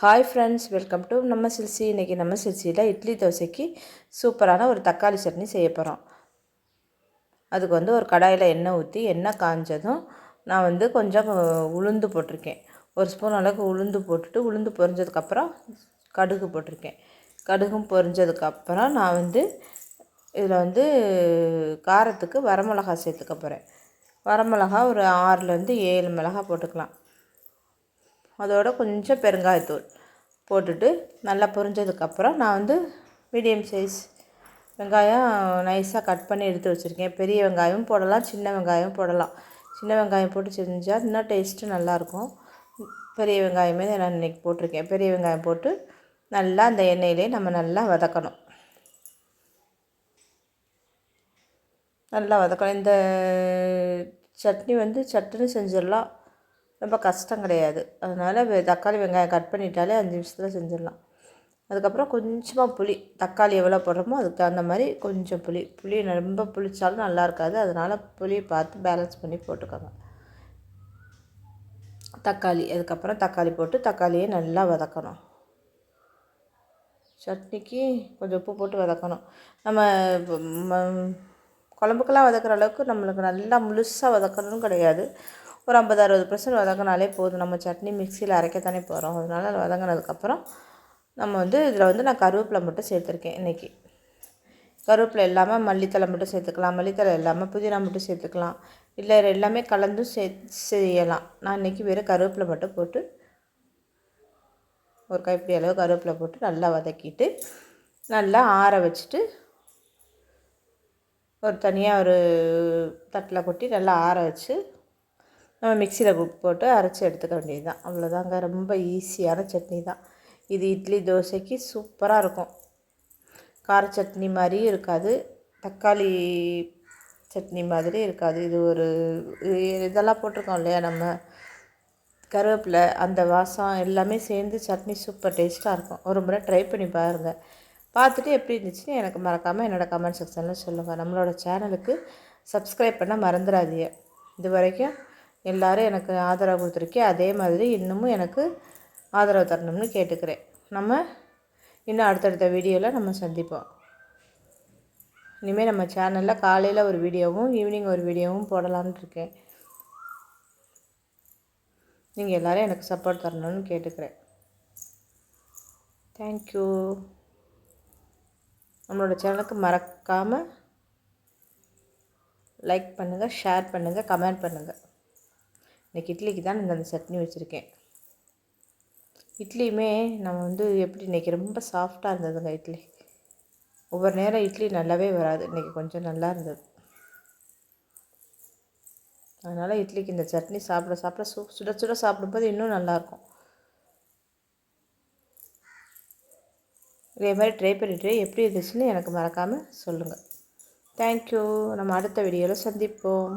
Hi friends welcome to நம்ம சில்சி. இன்றைக்கி நம்ம சில்சியில் இட்லி தோசைக்கு சூப்பரான ஒரு தக்காளி சட்னி செய்ய போகிறோம் அதுக்கு வந்து ஒரு கடாயில் எண்ணெய் ஊற்றி எண்ணெய் காஞ்சதும் நான் வந்து கொஞ்சம் உளுந்து போட்டிருக்கேன். ஒரு ஸ்பூன் அளவுக்கு உளுந்து போட்டுட்டு உளுந்து பொரிஞ்சதுக்கப்புறம் கடுகு போட்டிருக்கேன். கடுகும் பொரிஞ்சதுக்கப்புறம் நான் வந்து இதில் வந்து காரத்துக்கு வரமிளகா சேர்த்துக்க போகிறேன் வரமிளகா ஒரு ஆறுலேருந்து ஏழு மிளகா போட்டுக்கலாம். அதோட கொஞ்சம் பெருங்காயத்தூள் போட்டுட்டு நல்லா பொரிஞ்சதுக்கப்புறம் நான் வந்து மீடியம் சைஸ் வெங்காயம் நைஸாக கட் பண்ணி எடுத்து வச்சுருக்கேன். பெரிய வெங்காயம் போடலாம் சின்ன வெங்காயம் போடலாம். சின்ன வெங்காயம் போட்டு செஞ்சால் இன்னும் டேஸ்ட்டு நல்லாயிருக்கும். பெரிய வெங்காயமே நான் இன்றைக்கி போட்டிருக்கேன். பெரிய வெங்காயம் போட்டு நல்லா அந்த எண்ணெயிலே நம்ம நல்லா வதக்கணும். நல்லா வதக்கணும். இந்த சட்னி வந்து சட்டுன்னு செஞ்சிடலாம். ரொம்ப கஷ்டம் கிடையாது. அதனால் தக்காளி வெங்காயம் கட் பண்ணிட்டாலே அஞ்சு நிமிஷத்தில் செஞ்சிடலாம். அதுக்கப்புறம் கொஞ்சமாக புளி தக்காளி எவ்வளோ போடுறோமோ அதுக்கு தகுந்த மாதிரி கொஞ்சம் புளி. புளி ரொம்ப புளிச்சாலும் நல்லா இருக்காது. அதனால் புளியை பார்த்து பேலன்ஸ் பண்ணி போட்டுக்கோங்க. தக்காளி அதுக்கப்புறம் தக்காளி போட்டு தக்காளியை நல்லா வதக்கணும். சட்னிக்கு கொஞ்சம் உப்பு போட்டு வதக்கணும். நம்ம குழம்புக்கெல்லாம் வதக்கிற அளவுக்கு நம்மளுக்கு நல்லா முழுசாக வதக்கணும்னு கிடையாது. ஒரு ஐம்பது அறுபது பர்சன்ட் வதங்கினாலே போதும். நம்ம சட்னி மிக்சியில் அரைக்கத்தானே போகிறோம் அதனால் அது வதங்கினதுக்கப்புறம் நம்ம வந்து இதில் வந்து நான் கருவேப்பிலை மட்டும் சேர்த்துருக்கேன் இன்றைக்கி கருவேப்பிலை இல்லாமல் மல்லித்தலை மட்டும் சேர்த்துக்கலாம். மல்லித்தலை இல்லாமல் புதினா மட்டும் சேர்த்துக்கலாம். இல்லை எல்லாமே கலந்தும் சே செய்யலாம். நான் இன்றைக்கி வெறும் கருவேப்பிலை மட்டும் போட்டு ஒரு கைப்பிடி அளவு கருவேப்பிலை போட்டு நல்லா வதக்கிட்டு நல்லா ஆற வச்சுட்டு ஒரு தனியாக ஒரு தட்டில் கொட்டி நல்லா ஆற வச்சு நம்ம மிக்சியில் போட்டு அரைச்சி எடுத்துக்க வேண்டியது தான் அவ்வளோதாங்க ரொம்ப ஈஸியான சட்னி தான் இது இட்லி தோசைக்கு சூப்பராக இருக்கும். கார சட்னி மாதிரியும் இருக்காது. தக்காளி சட்னி மாதிரி இருக்காது. இது ஒரு இதெல்லாம் போட்டிருக்கோம் இல்லையா நம்ம? கருவேப்பிலை அந்த வாசம் எல்லாமே சேர்ந்து சட்னி சூப்பர் டேஸ்ட்டாக இருக்கும். ஒரு முறை ட்ரை பண்ணி பாருங்கள் பார்த்துட்டு எப்படி இருந்துச்சுன்னு எனக்கு மறக்காமல் என்னோடய கமெண்ட் செக்ஷனில் சொல்லுங்கள் நம்மளோட சேனலுக்கு சப்ஸ்கிரைப் பண்ண மறந்துடாதீங்க. இது வரைக்கும் எல்லோரும் எனக்கு ஆதரவு கொடுத்துருக்கேன் அதே மாதிரி இன்னமும் எனக்கு ஆதரவு தரணும்னு கேட்டுக்கிறேன். நம்ம இன்னும் அடுத்தடுத்த வீடியோவில் நம்ம சந்திப்போம். இனிமேல் நம்ம சேனலில் காலையில் ஒரு வீடியோவும் ஈவினிங் ஒரு வீடியோவும் போடலான்னு இருக்கேன். நீங்கள் எல்லோரும் எனக்கு சப்போர்ட் தரணும்னு கேட்டுக்கிறேன். தேங்க்யூ நம்மளோட சேனலுக்கு மறக்காமல் லைக் பண்ணுங்கள் ஷேர் பண்ணுங்கள் கமெண்ட் பண்ணுங்கள் இன்றைக்கி இட்லிக்கு தான் இந்த சட்னி வச்சுருக்கேன். இட்லியுமே நம்ம வந்து எப்படி இன்றைக்கி ரொம்ப சாஃப்டாக இருந்ததுங்க இட்லி. ஒவ்வொரு நேரம் இட்லி நல்லாவே வராது. இன்றைக்கி கொஞ்சம் நல்லா இருந்தது. அதனால் இட்லிக்கு இந்த சட்னி சாப்பிட சாப்பிட சு சுட சுட சாப்பிடும்போது இன்னும் நல்லாயிருக்கும் இதே மாதிரி ட்ரை பண்ணிவிட்டு எப்படி இருந்துச்சுன்னு எனக்கு மறக்காமல் சொல்லுங்கள் தேங்க்யூ நம்ம அடுத்த வீடியோவில் சந்திப்போம்.